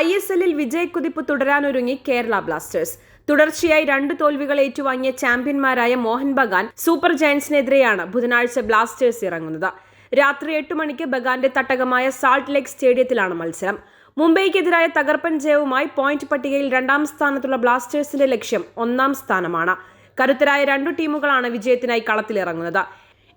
I S എല്ലിൽ വിജയക്കുതിപ്പ് തുടരാനൊരുങ്ങി Kerala Blasters. തുടർച്ചയായി രണ്ട് തോൽവികൾ ഏറ്റുവാങ്ങിയ ചാമ്പ്യന്മാരായ മോഹൻ ബഗാൻ സൂപ്പർ ജയൻസിനെതിരെയാണ് ബുധനാഴ്ച ബ്ലാസ്റ്റേഴ്സ് ഇറങ്ങുന്നത്. രാത്രി എട്ട് മണിക്ക് ബഗാന്റെ തട്ടകമായ സാൾട്ട് ലേക്ക് സ്റ്റേഡിയത്തിലാണ് മത്സരം. മുംബൈക്കെതിരായ തകർപ്പൻ ജയവുമായി പോയിന്റ് പട്ടികയിൽ രണ്ടാം സ്ഥാനത്തുള്ള ബ്ലാസ്റ്റേഴ്സിന്റെ ലക്ഷ്യം ഒന്നാം സ്ഥാനമാണ്. കരുത്തരായ രണ്ടു ടീമുകളാണ് വിജയത്തിനായി കളത്തിലിറങ്ങുന്നത്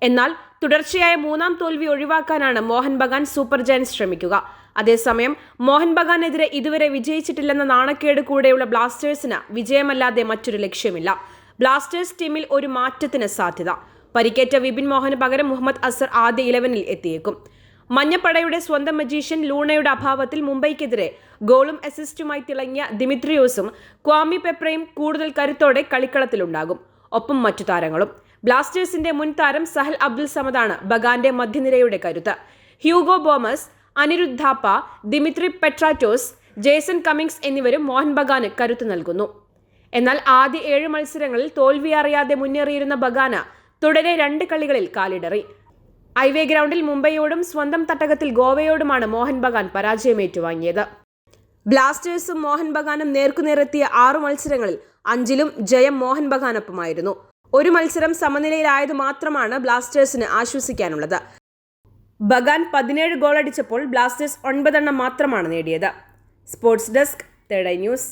എന്നാൽ തുടർച്ചയായ മൂന്നാം തോൽവി ഒഴിവാക്കാനാണ് മോഹൻ ബഗാൻ സൂപ്പർ ജയൻസ് ശ്രമിക്കുക. അതേസമയം മോഹൻ ബഗാനെതിരെ ഇതുവരെ വിജയിച്ചിട്ടില്ലെന്ന നാണക്കേട് കൂടെയുള്ള ബ്ലാസ്റ്റേഴ്സിന് വിജയമല്ലാതെ മറ്റൊരു ലക്ഷ്യമില്ല. ബ്ലാസ്റ്റേഴ്സ് ടീമിൽ ഒരു മാറ്റത്തിന് സാധ്യത. പരിക്കേറ്റ വിപിൻ മോഹന് പകരം മുഹമ്മദ് അസർ ആദ്യ ഇലവനിൽ എത്തിയേക്കും. മഞ്ഞപ്പടയുടെ സ്വന്തം മജീഷ്യൻ ലൂണയുടെ അഭാവത്തിൽ മുംബൈക്കെതിരെ ഗോളും അസിസ്റ്റുമായി തിളങ്ങിയ ദിമിത്രിയോസും ക്വാമി പെപ്രയും കൂടുതൽ കരുത്തോടെ കളിക്കളത്തിലുണ്ടാകും. ഒപ്പം മറ്റു താരങ്ങളും. ബ്ലാസ്റ്റേഴ്സിന്റെ മുൻ താരം സഹൽ അബ്ദുൽ സമദാണ് ബഗാന്റെ മധ്യനിരയുടെ കരുത്ത്. Hugo Boumous Anirudh Thapa Dimitri Petratos Jason Cummings എന്നിവരും മോഹൻ ബഗാന് കരുത്തു നൽകുന്നു. എന്നാൽ ആദ്യ ഏഴ് മത്സരങ്ങളിൽ തോൽവി അറിയാതെ മുന്നേറിയിരുന്ന ബഗാന തുടരെ രണ്ട് കളികളിൽ കാലിടറി. ഐവേ ഗ്രൗണ്ടിൽ മുംബൈയോടും സ്വന്തം തട്ടകത്തിൽ ഗോവയോടുമാണ് മോഹൻ ബഗാൻ പരാജയം ഏറ്റുവാങ്ങിയത് ബ്ലാസ്റ്റേഴ്സും മോഹൻ ബഗാനും നേർക്കുനേരെത്തിയ ആറു മത്സരങ്ങളിൽ അഞ്ചിലും ജയം മോഹൻ ബഗാനൊപ്പമായിരുന്നു. ഒരു മത്സരം സമനിലയിലായത് മാത്രമാണ് ബ്ലാസ്റ്റേഴ്സിന് ആശ്വസിക്കാനുള്ളത്. ബഗാൻ പതിനേഴ് ഗോളടിച്ചപ്പോൾ ബ്ലാസ്റ്റേഴ്സ് ഒൻപതെണ്ണം മാത്രമാണ് നേടിയത്. Sports desk third eye news.